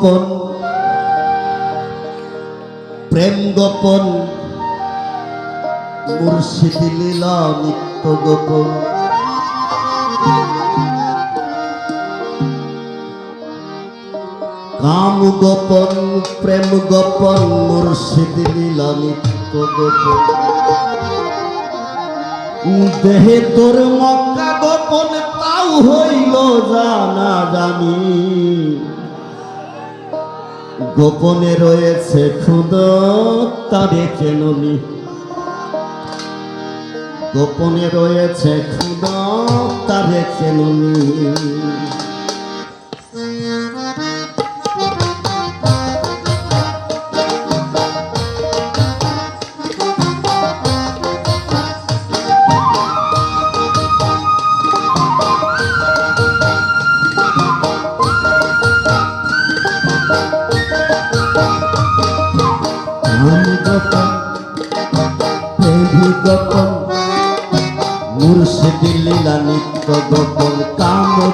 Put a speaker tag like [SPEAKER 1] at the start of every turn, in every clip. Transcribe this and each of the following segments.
[SPEAKER 1] গোপন, প্রেম গোপন, মুর্শিদ লীলা নিত্য গোপন। কাম গোপন, প্রেম গোপন, মুর্শিদ লীলা নিত্য গোপন। দেহে তোর মক্কা গোপন, তাও হইল জানা জানি। গোপনে রয়েছে খুদ তারে চেননি গোপনে রয়েছে খুদ তারে চেননি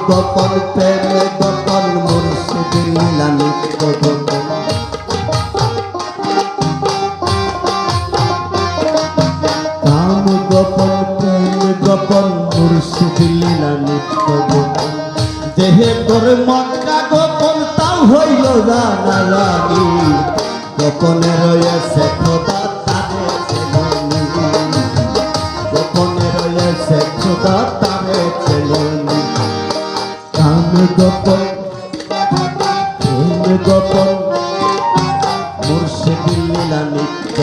[SPEAKER 1] গোপন প্রেম গোপন মুর্শিদ নিত্য গোপন কাম গোপন প্রেম গোপন মুর্শিদ নিত্য গোপন দেহে তোর মক্কা গোপন, তাও হইল জানা জানি গোপনে রয়েছে খোদা কাম গোপন প্রেম গোপন মুর্শিদ লীলা নিত্য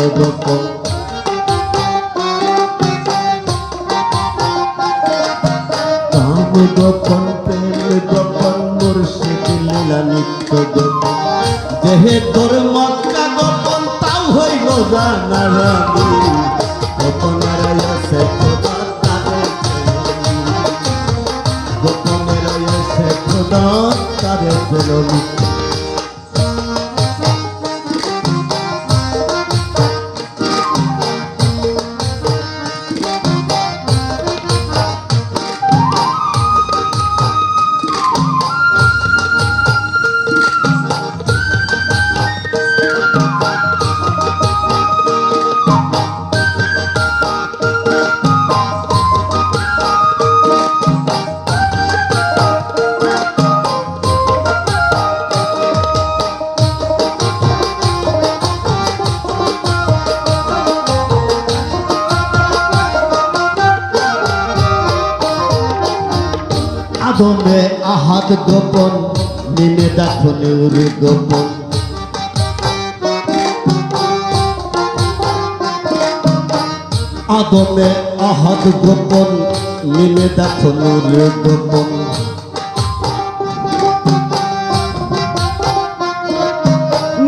[SPEAKER 1] গোপন, নিমে দেখো নেউরে গোপন। আদমে আহাদ গোপন, নিমে দেখো নেউরে গোপন।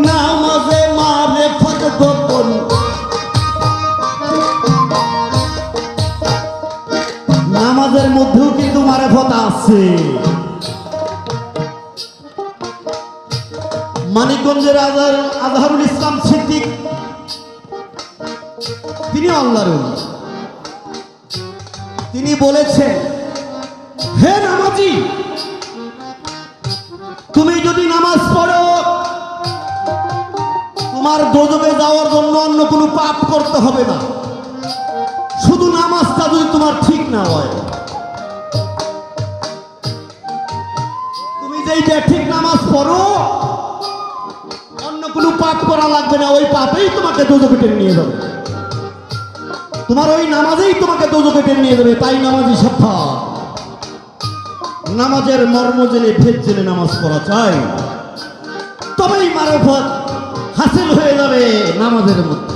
[SPEAKER 1] নামাজে মারে ফত নামাজের মধ্যেও কিন্তু মারেফত আছে? মানিকগঞ্জের আজহার আজহারুল ইসলাম সিদ্দিক। তিনি আল্লাহর তিনি বলেছেন, হে নামাজি, তুমি যদি নামাজ পড়ো, তোমার দোজকে যাওয়ার জন্য অন্য কোনো পাপ করতে হবে না। শুধু নামাজটা যদি তোমার ঠিক না হয়। তুমি যেইটা ঠিক নামাজ পড়ো পাপ করা লাগবে না, ওই পাপেই তোমাকে দোজকে টেনে নিয়ে যাবে। তোমার ওই নামাজেই তোমাকে দোজকে টেনে নিয়ে যাবে, তাই নামাজই সফা নামাজের মর্ম জেনে, ভেদ জেনে নামাজ পড়া চাই। তবেই মারফত হাসিল হয়ে যাবে নামাজের মধ্যে।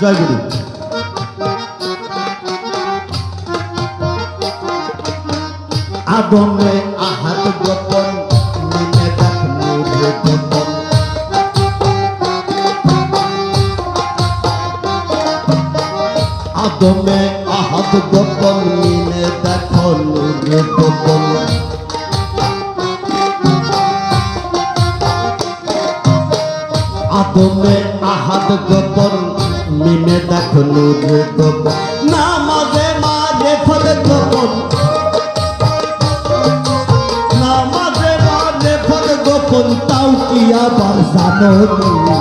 [SPEAKER 1] জয় গুরু। আদমে আহাত গোপন নিমে দেখ নূরে গোপন আদমে আহাত গোপন নিমে দেখ নূরে গোপন আদমে আহাদ গোপন মিমে দেখো নূর গোপন জানো তুমি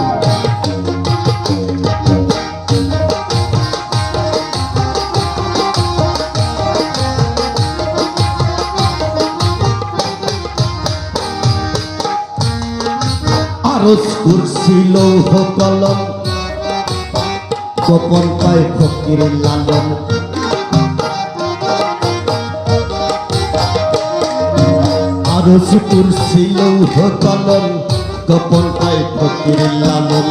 [SPEAKER 1] আরস করছিল কলম গোপন পায় ফকির লালন। আরস করছিল কলম গোপন পায় ফকির লালন।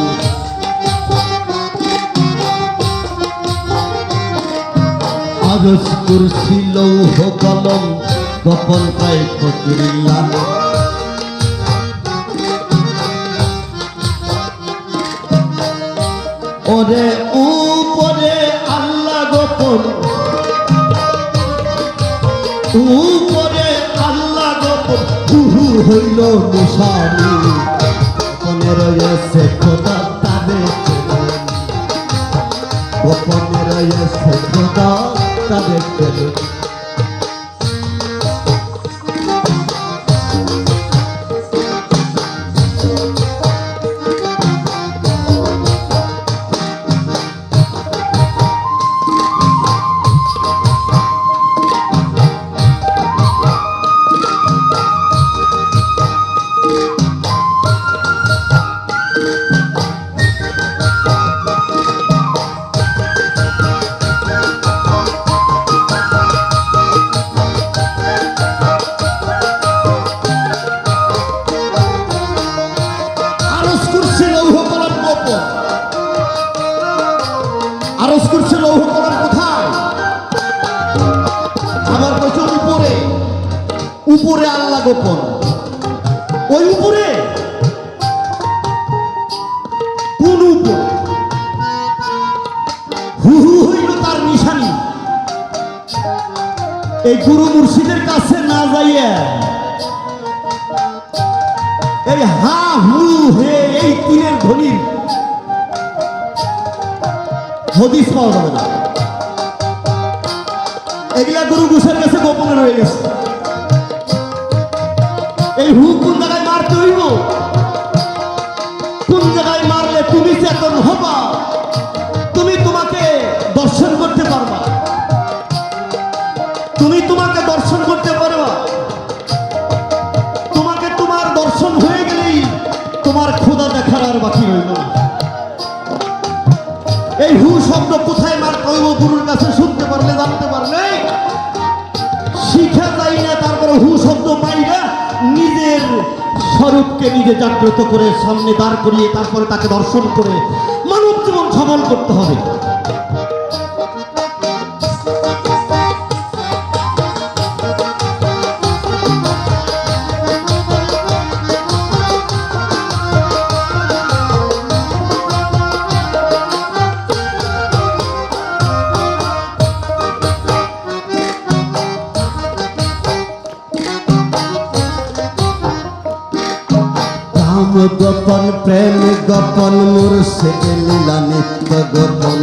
[SPEAKER 1] আরস করছিল কলম, গোপন পায় ফকির লালন। ওরে উপরে আল্লাহ গোপন। উপরে আল্লাহ গোপন। হইল নিশানি। গোপনে রয়েছে খোদা তাদের গোপনে রয়েছে খোদা তাদের চেনে। আরস গোপন আরস করছে লৌহ আবার বলছে উপরে। উপরে আল্লাহ গোপন। ওই উপরে? কোন উপর? হু হু হইল তার নিশানি। এই গুরু মুর্শিদের কাছে না যাইয়া এই হা, হু, হে, এই তিনের ধ্বনির হদিস পাওয়া যাবে না। এগুলা গুরু ঘোষের কাছে গোপনে রয়ে গেছে। এই হু কোন জায়গায় মারতে হইব? কোন জায়গায় মারলে তুমি চেতন হবা? তুমি তোমাকে দর্শন করতে পারবা। তুমি তোমাকে দর্শন করতে পারবা শব্দ কোথায় মার কইব গুরুর কাছে শুনতে পারলে জানতে পারলে? শিখা যাই না, তারপরে হু শব্দ পাই না। নিজের স্বরূপকে নিজে জাগ্রত করে সামনে দাঁড় করিয়ে তারপরে তাকে দর্শন করে মানব জীবন সবল করতে হবে। গোপন প্রেম, গোপন মুর্শিদ লীলা, নিত্য গোপন।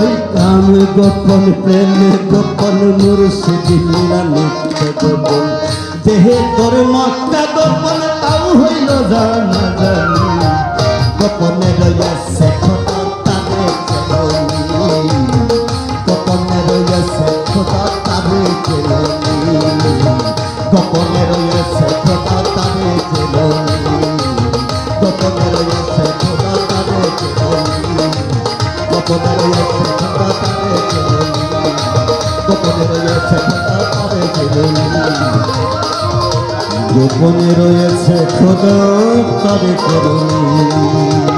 [SPEAKER 1] ওই কাম গোপন প্রেম, গোপন মুর্শিদ লীলা, নিত্য গোপন। দেহে তোর মক্কা গোপন তাও হইল জানি। গোপনে রয়েছে তাদের চেরনি গোপনে রয়েছে খোদা চেরনি